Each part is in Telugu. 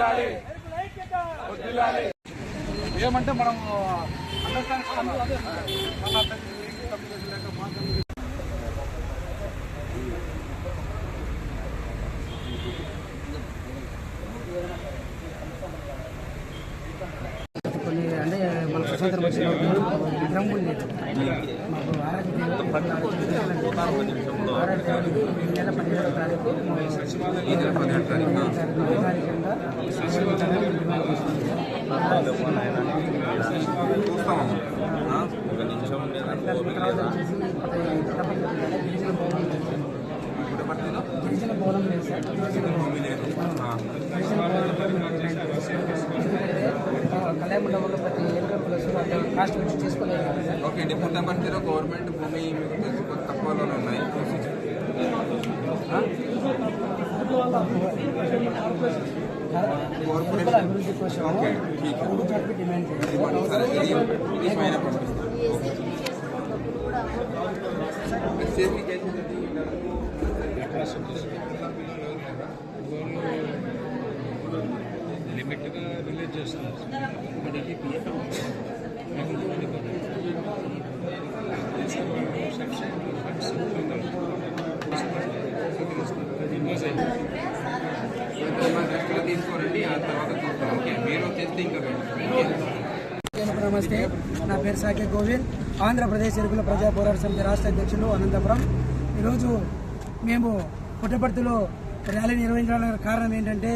వద్దులాలి వద్దులాలి ఏమంటే మనం అండర్స్టాండ్ కొన్ని అంటే మన స్వతంత్రం వచ్చిన విగ్రహం ఉంది మాకు ఆరాధ్య దేవుడు ఆరాధ్య దేవుడికి ఈ నెల పదిహేడవ తారీఖు గిరిజన లేదు సార్. కళ్యాణ మండపంలో ప్రతి ఏడు ప్లస్ కాస్ట్ ఓకే అండి పుట్టపర్తిలో గవర్నమెంట్ భూమి మీకు తెలుసు తక్కువలోనే ఉన్నాయి అభివృద్ధి కోసం డిమాండ్ లిమిట్గా రిలీజ్ చేస్తున్నారు తర్వాత ఓకే మీరు ఇంకా నమస్తే. నా పేరు సాకే గోవింద్. ఆంధ్రప్రదేశ్ ఎరుకుల ప్రజా పోరాట సమితి రాష్ట్ర అధ్యక్షులు అనంతపురం. ఈరోజు మేము పుట్టపర్తిలో ర్యాలీ నిర్వహించడానికి కారణం ఏంటంటే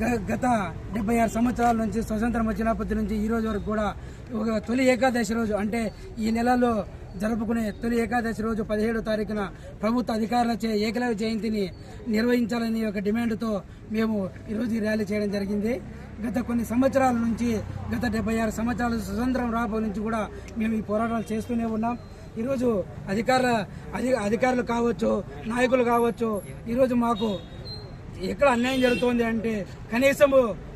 గత డెబ్బై ఆరు సంవత్సరాల నుంచి స్వతంత్రం వచ్చినప్పటి నుంచి ఈ రోజు వరకు కూడా ఒక తొలి ఏకాదశి రోజు అంటే ఈ నెలలో జరుపుకునే తొలి ఏకాదశి రోజు పదిహేడో తారీఖున ప్రభుత్వ అధికారులచే ఏకలవ్య జయంతిని నిర్వహించాలని ఒక డిమాండ్తో మేము ఈరోజు ఈ ర్యాలీ చేయడం జరిగింది. గత కొన్ని సంవత్సరాల నుంచి గత డెబ్బై ఆరు సంవత్సరాల స్వతంత్రం రాబో నుంచి కూడా మేము ఈ పోరాటాలు చేస్తూనే ఉన్నాం. ఈరోజు అధికారుల అధి అధికారులు కావచ్చు నాయకులు కావచ్చు ఈరోజు మాకు ఎక్కడ అన్యాయం జరుగుతోంది అంటే కనీసం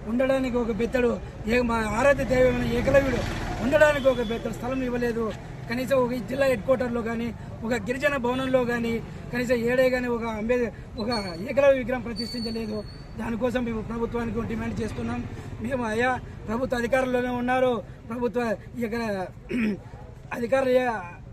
ఉండడానికి ఒక బెత్తడు ఏ మా ఆరాధ్య దేవమైన ఏకలవ్యుడు ఉండడానికి ఒక బెత్తడు స్థలం ఇవ్వలేదు. కనీసం ఒక జిల్లా హెడ్ క్వార్టర్లో కానీ ఒక గిరిజన భవనంలో కానీ కనీసం ఏడే కానీ ఒక అంబే ఒక ఏకలవ్య విగ్రహం ప్రతిష్ఠించలేదు. దానికోసం మేము ప్రభుత్వానికి డిమాండ్ చేస్తున్నాం. మేము అయ్యా ప్రభుత్వ అధికారుల్లోనే ఉన్నారు. ప్రభుత్వ ఇక్కడ అధికార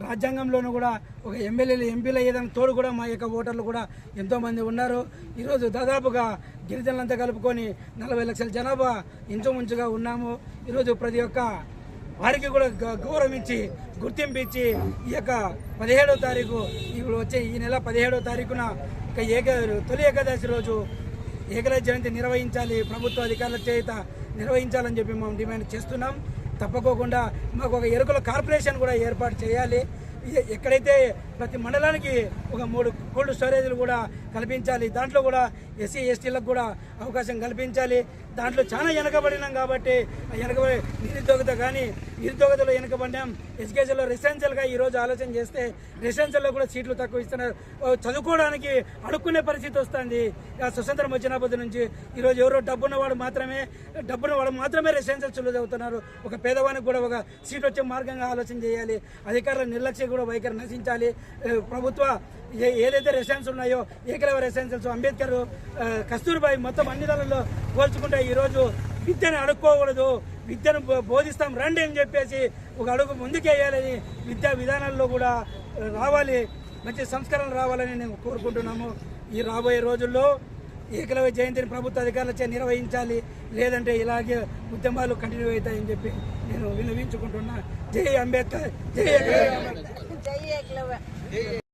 రాజ్యాంగంలోనూ కూడా ఒక ఎమ్మెల్యేలు ఎంపీలు అయ్యేదానికి తోడు కూడా మా యొక్క ఓటర్లు కూడా ఎంతోమంది ఉన్నారు. ఈరోజు దాదాపుగా గిరిజనులంతా కలుపుకొని నలభై లక్షల జనాభా ఇంచుమించుగా ఉన్నాము. ఈరోజు ప్రతి ఒక్క వారికి కూడా గ- గౌరవం ఇచ్చి గుర్తింపు ఇచ్చి ఈ యొక్క పదిహేడో తారీఖు ఇప్పుడు వచ్చే ఈ నెల పదిహేడో తారీఖున ఇక ఏక తొలి ఏకాదశి రోజు ఏకలవ్య జయంతి నిర్వహించాలి. ప్రభుత్వ అధికారుల చేత నిర్వహించాలని చెప్పి మేము డిమాండ్ చేస్తున్నాం. తప్పకోకుండా మాకు ఒక ఎరుకుల కార్పొరేషన్ కూడా ఏర్పాటు చేయాలి. ఎక్కడైతే ప్రతి మండలానికి ఒక మూడు కోల్డ్ స్టోరేజ్లు కూడా కల్పించాలి. దాంట్లో కూడా ఎస్సీ ఎస్టీలకు కూడా అవకాశం కల్పించాలి. దాంట్లో చాలా వెనకబడినాం కాబట్టి ఆ వెనకబడి నిరుద్యోగత కానీ నిరుద్యోగతలో వెనకబడినాం. ఎడ్యుకేషన్లో రెసిడెన్షియల్గా ఈరోజు ఆలోచన చేస్తే రెసిడెన్షియల్లో కూడా సీట్లు తక్కువ ఇస్తున్నారు. చదువుకోవడానికి అడుక్కునే పరిస్థితి వస్తుంది. స్వతంత్రం వచ్చినప్పటి నుంచి ఈరోజు ఎవరో డబ్బున్నవాడు మాత్రమే డబ్బున్నవాడు మాత్రమే రెసిడెన్షియల్ చదువుతున్నారు. ఒక పేదవానికి కూడా ఒక సీట్ వచ్చే మార్గంగా ఆలోచన చేయాలి. అధికారుల నిర్లక్ష్యం కూడా వైఖరి నశించాలి. ప్రభుత్వ ఏదైతే ఏవైతే రెసిడెన్స్ ఉన్నాయో ఏకలవ రెసిడెన్షియల్స్ అంబేద్కర్ కస్తూర్బాయి మొత్తం అన్ని దానిలో పోల్చుకుంటే ఈరోజు విద్యను అడుక్కోకూడదు. విద్యను బో- బోధిస్తాం రండి అని చెప్పేసి ఒక అడుగు ముందుకేయాలని విద్యా విధానాల్లో కూడా రావాలి. మంచి సంస్కరణలు రావాలని నేను కోరుకుంటున్నాము. ఈ రాబోయే రోజుల్లో ఏకలవ్య జయంతిని ప్రభుత్వ అధికారులచే నిర్వహించాలి. లేదంటే ఇలాగే ఉద్యమాలు కంటిన్యూ అవుతాయని చెప్పి నేను విన్నవించుకుంటున్నా. జై అంబేద్కర్ జై జై ఏకలవ్య.